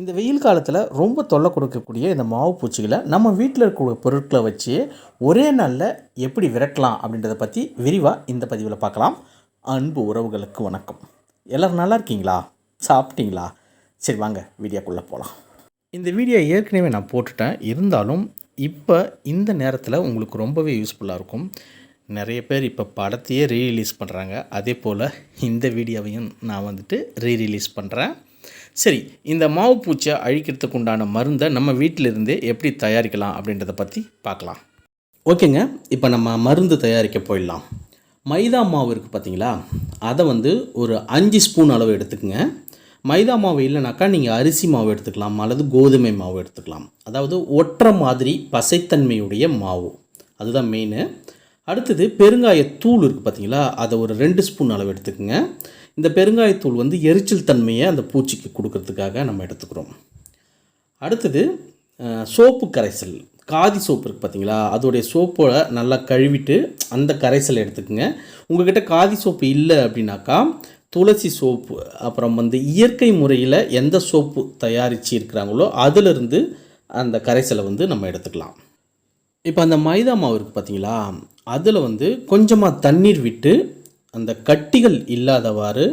இந்த வெயில் காலத்தில் ரொம்ப தொல்லை கொடுக்கக்கூடிய இந்த மாவு பூச்சிகளை நம்ம வீட்டில் இருக்கக்கூடிய பொருட்களை வச்சு ஒரே நாளில் எப்படி விரட்டலாம் அப்படின்றத பற்றி விரிவாக இந்த பதிவில் பார்க்கலாம். அன்பு உறவுகளுக்கு வணக்கம். எல்லோரும் நல்லா இருக்கீங்களா? சாப்பிட்டீங்களா? சரி வாங்க வீடியோக்குள்ளே போகலாம் இந்த வீடியோ ஏற்கனவே நான் போட்டுட்டேன். இருந்தாலும் இப்போ இந்த நேரத்தில் உங்களுக்கு ரொம்பவே யூஸ்ஃபுல்லாக இருக்கும். நிறைய பேர் இப்போ படத்தையே ரீரிலீஸ் பண்ணுறாங்க அதே போல் இந்த வீடியோவையும் நான் வந்துட்டு ரீரிலீஸ் பண்ணுறேன் சரி இந்த மாவு பூச்சியை அழிக்கிறதுக்கு உண்டான மருந்தை நம்ம வீட்டிலிருந்தே எப்படி தயாரிக்கலாம் அப்படின்றத பற்றி பார்க்கலாம். ஓகேங்க இப்போ நம்ம மருந்து தயாரிக்க போயிடலாம். மைதா மாவு இருக்குது பார்த்தீங்களா அதை வந்து ஒரு அஞ்சு ஸ்பூன் அளவு எடுத்துக்கோங்க. மைதா மாவு இல்லைனாக்கா நீங்கள் அரிசி மாவு எடுத்துக்கலாம் அல்லது கோதுமை மாவு எடுத்துக்கலாம். அதாவது ஒற்றை மாதிரி பசைத்தன்மையுடைய மாவு. அதுதான் மெயின் அடுத்தது பெருங்காயத்தூள் இருக்குது பார்த்தீங்களா அதை ஒரு ரெண்டு ஸ்பூன் அளவு எடுத்துக்கோங்க. இந்த பெருங்காயத்தூள் வந்து எரிச்சல் தன்மையை அந்த பூச்சிக்கு கொடுக்கறதுக்காக நம்ம எடுத்துக்கிறோம். அடுத்தது சோப்பு கரைசல். காதி சோப்பு இருக்குது பார்த்தீங்களா அதோடைய சோப்போட நல்லா கழுவிட்டு அந்த கரைசல் எடுத்துக்கோங்க. உங்கள்கிட்ட காதி சோப்பு இல்லை அப்படின்னாக்கா துளசி சோப்பு அப்புறம் வந்து இயற்கை முறையில் எந்த சோப்பு தயாரித்து இருக்கிறாங்களோ அதிலிருந்து அந்த கரைசலை வந்து நம்ம எடுத்துக்கலாம். இப்போ அந்த மைதா மாவு இருக்குது பார்த்தீங்களா அதில் வந்து கொஞ்சமாக தண்ணீர் விட்டு அந்த கட்டிகள் இல்லாதவாறு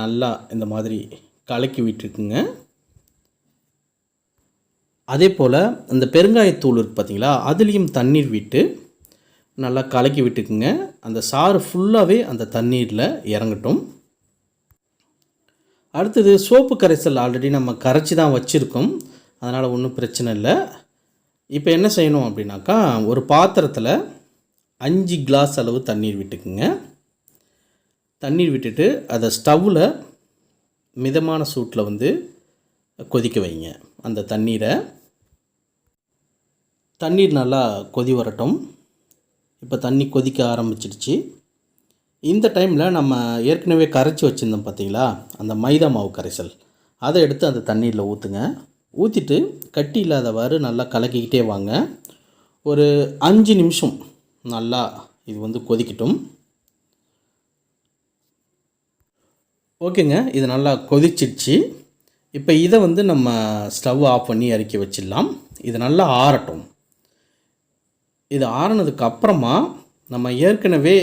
நல்லா இந்த மாதிரி கலக்கி விட்டுருக்குங்க. அதே போல் அந்த பெருங்காயத்தூள் இருக்குது பார்த்திங்களா அதுலேயும் தண்ணீர் விட்டு நல்லா கலக்கி விட்டுக்குங்க. அந்த சாறு ஃபுல்லாகவே அந்த தண்ணீரில் இறங்கட்டும். அடுத்தது சோப்பு கரைசல் ஆல்ரெடி நம்ம கரைச்சி தான் வச்சுருக்கோம். அதனால் ஒன்றும் பிரச்சனை இல்லை. இப்போ என்ன செய்யணும் அப்படின்னாக்கா ஒரு பாத்திரத்தில் அஞ்சு கிளாஸ் அளவு தண்ணீர் விட்டுக்குங்க. தண்ணீர் விட்டுட்டு அதை ஸ்டவ்வில் மிதமான சூட்டில் வந்து கொதிக்க வைங்க. அந்த தண்ணீரை. தண்ணீர் நல்லா கொதி வரட்டும். இப்போ தண்ணி கொதிக்க ஆரம்பிச்சிடுச்சு. இந்த டைமில் நம்ம ஏற்கனவே கரைச்சி வச்சுருந்தோம் பார்த்தீங்களா அந்த மைதா மாவு கரைசல். அதை எடுத்து அந்த தண்ணீரில் ஊற்றுங்க ஊற்றிட்டு கட்டி இல்லாதவாறு நல்லா கலக்கிக்கிட்டே வாங்க. ஒரு அஞ்சு நிமிஷம் நல்லா இது வந்து கொதிக்கட்டும். ஓகேங்க இது நல்லா கொதிச்சிடுச்சு. இப்போ இதை வந்து நம்ம ஸ்டவ் ஆஃப் பண்ணி இறக்கி வச்சிடலாம். இது நல்லா ஆறட்டும். இது ஆறினதுக்கு அப்புறமா நம்ம ஏற்கனவே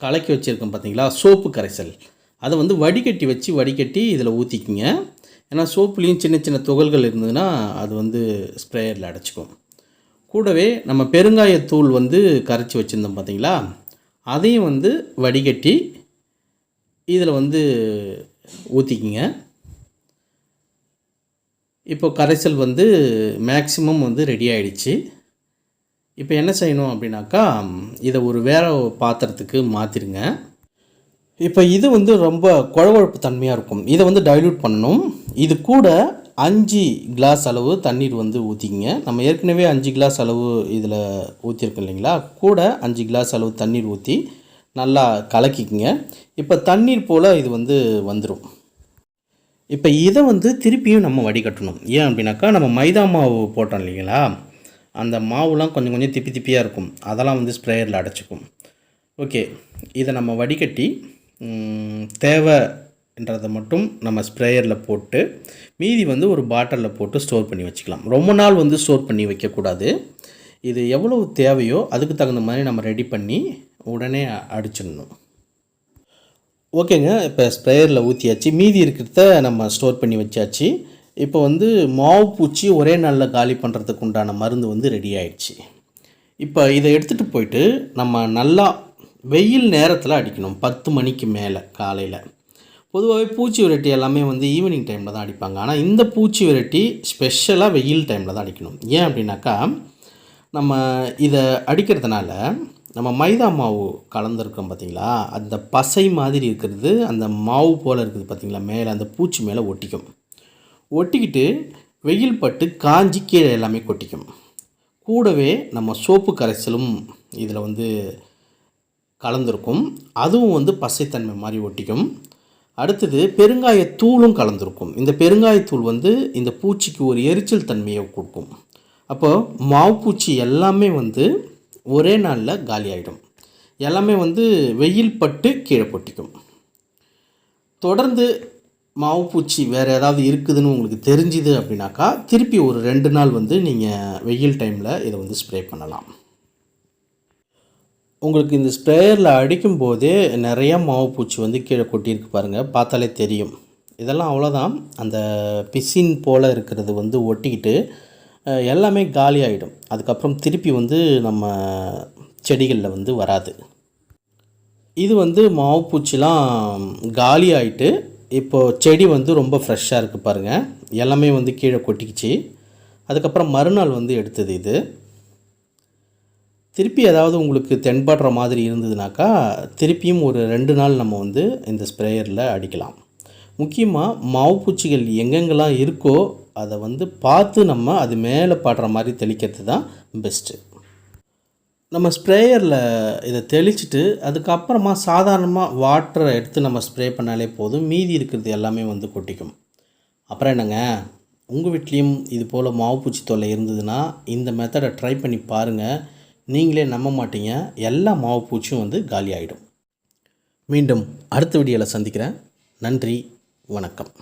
கலக்கி வச்சுருக்கோம் பார்த்தீங்களா சோப்பு கரைசல். அதை வந்து வடிகட்டி வச்சு வடிகட்டி இதில் ஊற்றிக்கிங்க ஏன்னா சோப்புலேயும் சின்ன சின்ன துகள்கள் இருந்ததுன்னா அது வந்து ஸ்ப்ரேயரில் அடைச்சிக்கும். கூடவே நம்ம பெருங்காயத்தூள் வந்து கரைச்சி வச்சுருந்தோம் பார்த்தீங்களா அதையும் வந்து வடிகட்டி இதில் வந்து ஊற்றிக்கிங்க இப்போ கரைசல் வந்து மேக்ஸிமம் வந்து ரெடி ஆகிடுச்சு இப்போ என்ன செய்யணும் அப்படின்னாக்கா இதை ஒரு வேற பாத்திரத்துக்கு மாற்றிடுங்க இப்போ இது வந்து ரொம்ப குழவழப்பு தன்மையாக இருக்கும். இதை வந்து டைல்யூட் பண்ணணும். இது கூட அஞ்சு கிளாஸ் அளவு தண்ணீர் வந்து ஊற்றிக்கிங்க நம்ம ஏற்கனவே அஞ்சு கிளாஸ் அளவு இதில் ஊற்றிருக்கோம் இல்லைங்களா? கூட அஞ்சு கிளாஸ் அளவு தண்ணீர் ஊற்றி நல்லா கலக்கிக்கிங்க. இப்போ தண்ணீர் போல் இது வந்து வந்துடும் இப்போ இதை வந்து திருப்பியும் நம்ம வடிகட்டணும். ஏன் அப்படின்னாக்கா நம்ம மைதா மாவு போட்டோம் இல்லைங்களா? அந்த மாவுலாம் கொஞ்சம் கொஞ்சம் திப்பி திப்பியாக இருக்கும். அதெல்லாம் வந்து ஸ்ப்ரேயரில் அடைச்சிக்கும். ஓகே. இதை நம்ம வடிகட்டி தேவைன்றதை மட்டும் நம்ம ஸ்ப்ரேயரில் போட்டு மீதி வந்து ஒரு பாட்டிலில் போட்டு ஸ்டோர் பண்ணி வச்சுக்கலாம். ரொம்ப நாள் வந்து ஸ்டோர் பண்ணி வைக்கக்கூடாது. இது எவ்வளவு தேவையோ அதுக்கு தகுந்த மாதிரி நம்ம ரெடி பண்ணி உடனே அடிச்சிடணும். ஓகேங்க இப்போ ஸ்ப்ரேயரில் ஊற்றியாச்சு மீதி இருக்கிறத நம்ம ஸ்டோர் பண்ணி வச்சாச்சு. இப்போ வந்து மாவு பூச்சி ஒரே நாளில் காலி பண்ணுறதுக்கு உண்டான மருந்து வந்து ரெடி ஆயிடுச்சு. இப்போ இதை எடுத்துகிட்டு போயிட்டு நம்ம நல்லா வெயில் நேரத்தில் அடிக்கணும். பத்து மணிக்கு மேலே காலையில். பொதுவாகவே பூச்சி விரட்டி எல்லாமே வந்து ஈவினிங் டைமில் தான் அடிப்பாங்க. ஆனால் இந்த பூச்சி விரட்டி ஸ்பெஷலாக வெயில் டைமில் தான் அடிக்கணும். ஏன் அப்படின்னாக்கா நம்ம இதை அடிக்கிறதுனால நம்ம மைதா மாவு கலந்துருக்கோம் பார்த்தீங்களா? அந்த பசை மாதிரி இருக்கிறது அந்த மாவு போல் இருக்குது பார்த்தீங்களா? மேலே அந்த பூச்சி மேலே ஒட்டிக்கும். ஒட்டிக்கிட்டு வெயில் பட்டு காஞ்சி கீழே எல்லாமே கொட்டிக்கும். கூடவே நம்ம சோப்பு கரைசலும் இதில் வந்து கலந்துருக்கும். அதுவும் வந்து பசைத்தன்மை மாதிரி ஒட்டிக்கும். அடுத்தது பெருங்காயத்தூளும் கலந்துருக்கும். இந்த பெருங்காயத்தூள் வந்து இந்த பூச்சிக்கு ஒரு எரிச்சல் தன்மையை கொடுக்கும். அப்போ மாவுப்பூச்சி எல்லாமே வந்து ஒரே நாளில் காலி ஆகிடும் எல்லாமே வந்து வெயில் பட்டு கீழே பொட்டிக்கும். தொடர்ந்து மாவு பூச்சி வேறு ஏதாவது இருக்குதுன்னு உங்களுக்கு தெரிஞ்சுது அப்படின்னாக்கா திருப்பி ஒரு ரெண்டு நாள் வந்து நீங்கள் வெயில் டைமில் இதை வந்து ஸ்ப்ரே பண்ணலாம். உங்களுக்கு இந்த ஸ்ப்ரேயரில் அடிக்கும் போதே நிறையா மாவு பூச்சி வந்து கீழே கொட்டியிருக்கு பாருங்கள் பார்த்தாலே தெரியும். இதெல்லாம் அவ்வளோதான் அந்த பிசின் போல் இருக்கிறது வந்து ஒட்டிக்கிட்டு எல்லாமே காலி ஆகிடும் அதுக்கப்புறம் திருப்பி வந்து நம்ம செடிகளில் வந்து வராது. இது வந்து மாவு பூச்சிலாம் காலி ஆயிட்டு இப்போது செடி வந்து ரொம்ப ஃப்ரெஷ்ஷாக இருக்குது பாருங்கள் எல்லாமே வந்து கீழே கொட்டிக்கிச்சு. அதுக்கப்புறம் மறுநாள் வந்து எடுத்தது இது. திருப்பி ஏதாவது உங்களுக்கு தென்படுற மாதிரி இருந்ததுனாக்கா திருப்பியும் ஒரு ரெண்டு நாள் நம்ம வந்து இந்த ஸ்ப்ரேயரில் அடிக்கலாம். முக்கியமாக மாவு பூச்சிகள் எங்கெங்கெல்லாம் இருக்கோ அதை வந்து பார்த்து நம்ம அது மேலே படுற மாதிரி தெளிக்கிறது தான் பெஸ்ட்டு நம்ம ஸ்ப்ரேயரில் இதை தெளிச்சிட்டு அதுக்கப்புறமா சாதாரணமாக வாட்டரை எடுத்து நம்ம ஸ்ப்ரே பண்ணாலே போதும். மீதி இருக்கிறது எல்லாமே வந்து கொட்டிக்கும். அப்புறம் என்னங்க? உங்கள் வீட்லேயும் இது போல் மாவுப்பூச்சி தொல்லை இருந்ததுன்னா இந்த மெத்தடை ட்ரை பண்ணி பாருங்கள் நீங்களே நம்ப மாட்டீங்க. எல்லா மாவு பூச்சியும் வந்து காலி ஆகிடும் மீண்டும் அடுத்த வீடியோவில் சந்திக்கிறேன். நன்றி. வணக்கம்.